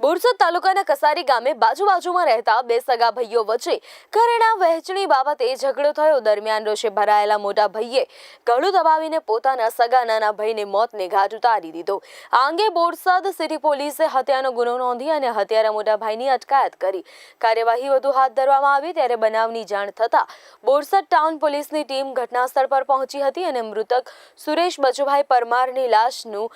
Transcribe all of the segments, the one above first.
બોરસદ તાલુકાના કસારી ગામે બાજુ બાજુમાં રહેતા બે સગા ભાઈઓ વચ્ચે ઘરેણા વહેંચણી બાબતે ઝઘડો થયો. દરમિયાન રોષે ભરાયેલા મોટા ભાઈએ ગળું દબાવીને પોતાના સગા નાના ભાઈને મોતને ઘાટ ઉતારી દીધો. આ અંગે બોરસદ સિટી પોલીસે હત્યાનો ગુનો નોંધી અને હત્યારા મોટા ભાઈની અટકાયત કરી. કાર્યવાહી વધુ હાથ ધરવામાં આવી ત્યારે બનાવની જાણ થતાં બોરસદ ટાઉન પોલીસની ટીમ ઘટનાસ્થળ પર પહોંચી હતી અને મૃતક સુરેશ બચુભાઈ પરમારની લાશનું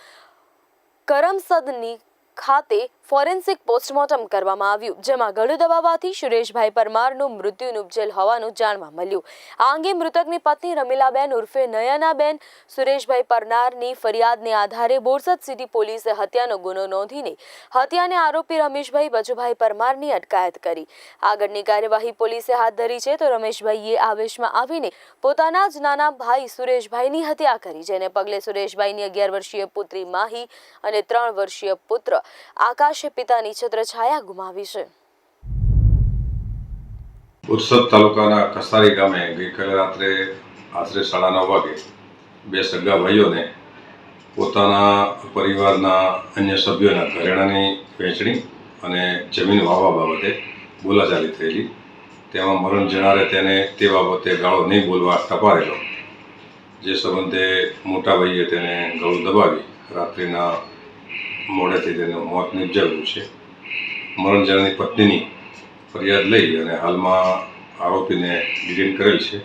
કરમસદની ખાતે ફોરેન્સિક પોસ્ટમોર્ટમ કરવામાં આવ્યું, જેમાં ગળું દબાવવાથી સુરેશભાઈ પરમારનું મૃત્યુ નિપજેલ હોવાનું જાણવા મળ્યું. આ અંગે મૃતકની પત્ની રમીલાબેન ઉર્ફે નયનાબેન, સુરેશભાઈ પરનારની ફરિયાદને આધારે બોરસદ સિટી પોલીસે હત્યાનો ગુનો નોંધીને હત્યાને આરોપી રમેશભાઈ બજુભાઈ પરમારની અટકાયત કરી. આગળની કાર્યવાહી પોલીસે હાથ ધરી છે તો રમેશભાઈએ આવેશમાં આવીને પોતાના જ નાના ભાઈ સુરેશભાઈની હત્યા કરી, જેને પગલે સુરેશભાઈની અગિયાર વર્ષીય પુત્રી માહી અને ત્રણ વર્ષીય પુત્ર આકાશે પિતાની છત્રછાયા ગુમાવી છે. ઉત્સદ તાલુકાના કસારી ગામે ગઈકાલે રાત્રે આશરે સાડા નવ વાગે બે સગા ભાઈઓને પોતાના પરિવારના અન્ય સભ્યોના ઘરેણાની વહેંચણી અને જમીન વાવવા બાબતે બોલાચાલી થયેલી. તેમાં મરણ જણારે તેને તે બાબતે ગાળો નહીં બોલવા ટપારેલો. જે સંબંધે મોટા ભાઈએ તેને ગળું દબાવી રાત્રિના મોડેથી તેને મોત નિપજાવ્યું છે. મરણજાળની પત્નીની ફરિયાદ લઈ અને હાલમાં આરોપીને ડિટેન કરેલ છે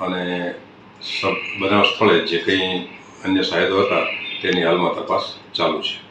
અને બનાવ સ્થળે જે કંઈ અન્ય સાહેદો હતા તેની હાલમાં તપાસ ચાલુ છે.